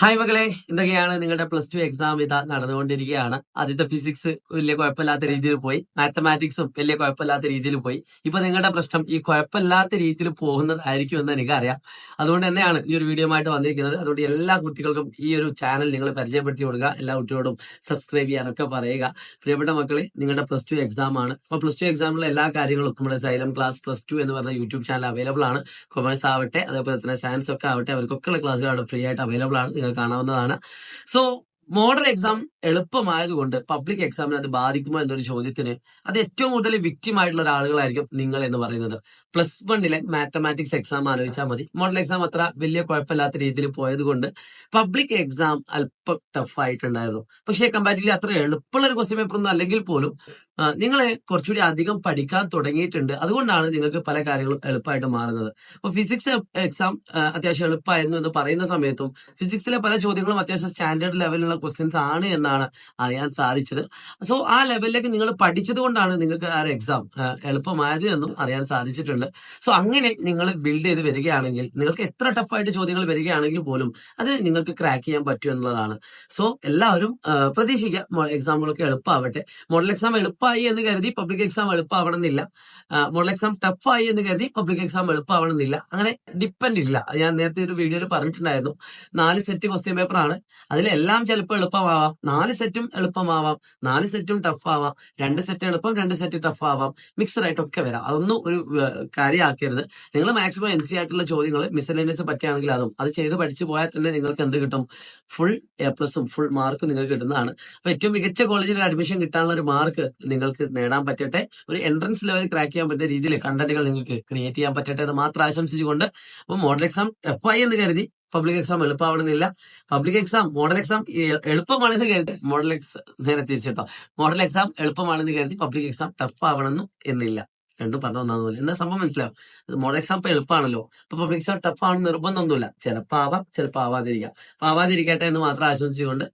Hi മകളെ എന്തൊക്കെയാണ് നിങ്ങളുടെ പ്ലസ് ടു എക്സാം ഇതാ നടന്നുകൊണ്ടിരിക്കുകയാണ്. ആദ്യത്തെ ഫിസിക്സ് വലിയ കുഴപ്പമില്ലാത്ത രീതിയിൽ പോയി. മാത്തമാറ്റിക്സും വലിയ കുഴപ്പമില്ലാത്ത രീതിയിൽ പോയി. ഇപ്പൊ നിങ്ങളുടെ പ്രശ്നം ഈ കുഴപ്പമില്ലാത്ത രീതിയിൽ പോകുന്നതായിരിക്കും എന്ന് എനിക്കറിയാം. അതുകൊണ്ട് തന്നെയാണ് ഈ ഒരു വീഡിയോ ആയിട്ട് വന്നിരിക്കുന്നത്. അതുകൊണ്ട് എല്ലാ കുട്ടികൾക്കും ഈ ഒരു ചാനൽ നിങ്ങൾ പരിചയപ്പെടുത്തി കൊടുക്കുക. എല്ലാ കുട്ടികളോടും സബ്സ്ക്രൈബ് ചെയ്യാനൊക്കെ പറയുക. പ്രിയപ്പെട്ട മക്കളെ നിങ്ങളുടെ പ്ലസ് ടു എക്സാം ആണ്. അപ്പൊ പ്ലസ് ടു എക്സാമിലെ എല്ലാ കാര്യങ്ങളും നമ്മുടെ സൈലം ക്ലാസ് പ്ലസ് ടു എന്ന് പറഞ്ഞ യൂട്യൂബ് ചാനൽ അവൈലബിൾ ആണ്. കൊമേഴ്സ് ആവട്ടെ അതേപോലെ തന്നെ സയൻസ് ഒക്കെ ആവട്ടെ അവർക്കൊക്കെയുള്ള ക്ലാസ്സുകൾ ഫ്രീ ആയിട്ട് അവൈലബിൾ ആണ്. കാണാവുന്നതാണ്. സോ മോഡൽ എക്സാം എളുപ്പമായതുകൊണ്ട് പബ്ലിക് എക്സാമിനെ അത് ബാധിക്കുമോ എന്നൊരു ചോദ്യത്തിന് അത് ഏറ്റവും കൂടുതൽ വിക്റ്റിം ആയിട്ടുള്ള ഒരാളുകളായിരിക്കും നിങ്ങൾ എന്ന് പറയുന്നത്. പ്ലസ് വണ്ണിലെ മാത്തമാറ്റിക്സ് എക്സാം ആലോചിച്ചാൽ മതി. മോഡൽ എക്സാം അത്ര വലിയ കുഴപ്പമില്ലാത്ത രീതിയിൽ പോയതുകൊണ്ട് പബ്ലിക് എക്സാം അല്പം ടഫ് ആയിട്ടുണ്ടായിരുന്നു. പക്ഷേ കമ്പാരിറ്റീവ്ലി അത്ര എളുപ്പമുള്ള ഒരു ക്വസ്റ്റ്യൻ പേപ്പർ ഒന്നും അല്ലെങ്കിൽ പോലും നിങ്ങൾ കുറച്ചുകൂടി അധികം പഠിക്കാൻ തുടങ്ങിയിട്ടുണ്ട്. അതുകൊണ്ടാണ് നിങ്ങൾക്ക് പല കാര്യങ്ങളും എളുപ്പമായിട്ട് മാറുന്നത്. അപ്പൊ ഫിസിക്സ് എക്സാം അത്യാവശ്യം എളുപ്പമായിരുന്നു എന്ന് പറയുന്ന സമയത്തും ഫിസിക്സിലെ പല ചോദ്യങ്ങളും അത്യാവശ്യം സ്റ്റാൻഡേർഡ് ലെവലിലുള്ള ക്വസ്റ്റ്യൻസ് ആണ് എന്നാണ് അറിയാൻ സാധിച്ചത്. സോ ആ ലെവലിലേക്ക് നിങ്ങൾ പഠിച്ചത് കൊണ്ടാണ് നിങ്ങൾക്ക് ആ എക്സാം എളുപ്പമായത് എന്നും അറിയാൻ സാധിച്ചിട്ടുണ്ട്. സോ അങ്ങനെ നിങ്ങൾ ബിൽഡ് ചെയ്ത് വരികയാണെങ്കിൽ നിങ്ങൾക്ക് എത്ര ടഫായിട്ട് ചോദ്യങ്ങൾ വരികയാണെങ്കിൽ പോലും അത് നിങ്ങൾക്ക് ക്രാക്ക് ചെയ്യാൻ പറ്റും എന്നുള്ളതാണ്. സോ എല്ലാവരും പ്രതീക്ഷിക്കുക എക്സാമുകളൊക്കെ എളുപ്പമാവട്ടെ. മോഡൽ എക്സാം എളുപ്പമായി എന്ന് കരുതി പബ്ലിക് എക്സാം എളുപ്പമാവണമെന്നില്ല. മോഡൽ എക്സാം ടഫായി എന്ന് കരുതി പബ്ലിക് എക്സാം എളുപ്പമാവണമെന്നില്ല. അങ്ങനെ ഡിപ്പെൻഡ് ഇല്ല. ഞാൻ നേരത്തെ ഒരു വീഡിയോയിൽ പറഞ്ഞിട്ടുണ്ടായിരുന്നു. നാല് സെറ്റ് ക്വസ്റ്റ്യൻ പേപ്പർ ആണ്. അതിലെല്ലാം ചിലപ്പോൾ എളുപ്പമാവാം. നാല് സെറ്റും എളുപ്പമാവാം. നാല് സെറ്റും ടഫ് ആവാം. രണ്ട് സെറ്റ് എളുപ്പം രണ്ട് സെറ്റ് ടഫ് ആവാം. മിക്സഡ് ആയിട്ടൊക്കെ വരാം. അതൊന്നും ഒരു കാര്യമാക്കരുത്. നിങ്ങൾ മാക്സിമം എൻ സി ആയിട്ടുള്ള ചോദ്യങ്ങൾ മിസലേനിയസ് പറ്റുകയാണെങ്കിൽ അതും. അത് ചെയ്ത് പഠിച്ചു പോയാൽ തന്നെ നിങ്ങൾക്ക് എന്ത് കിട്ടും? ഫുൾ എ പ്ലസും ഫുൾ മാർക്കും നിങ്ങൾക്ക് കിട്ടുന്നതാണ്. അപ്പൊ ഏറ്റവും മികച്ച കോളേജിൽ അഡ്മിഷൻ കിട്ടാനുള്ള ഒരു മാർക്ക് നിങ്ങൾക്ക് നേടാൻ പറ്റട്ടെ. ഒരു എൻട്രൻസ് ലെവൽ ക്രാക്ക് ചെയ്യാൻ പറ്റിയ രീതിയിൽ കണ്ടന്റുകൾ നിങ്ങൾക്ക് ക്രിയേറ്റ് ചെയ്യാൻ പറ്റട്ടെ എന്ന് മാത്രം ആശംസിച്ചുകൊണ്ട് അപ്പൊ മോഡൽ എക്സാം ടഫായി എന്ന് കരുതി പബ്ലിക് എക്സാം എളുപ്പമാവണമെന്നില്ല. പബ്ലിക് എക്സാം മോഡൽ എക്സാം എളുപ്പമാണെന്ന് കരുതി മോഡൽ എക്സാം നേരെ തിരിച്ചിട്ടോ മോഡൽ എക്സാം എളുപ്പമാണെന്ന് കരുതി പബ്ലിക് എക്സാം ടഫ് ആവണമെന്നും എന്നില്ല. രണ്ടും പറഞ്ഞു ഒന്നാന്ന് പോലെ. എന്താ സംഭവം മനസ്സിലാവും മോഡൽ എക്സാം ഇപ്പൊ എളുപ്പമാണല്ലോ ഇപ്പൊ പബ്ലിക് എക്സാം ടഫ് ആണെന്ന് നിർബന്ധമൊന്നുമില്ല. ചിലപ്പോ ആവാം ചിലപ്പോ ആവാതിരിക്കാം. അപ്പൊ ആവാതിരിക്കട്ടെ എന്ന് മാത്രം ആശംസിച്ചുകൊണ്ട്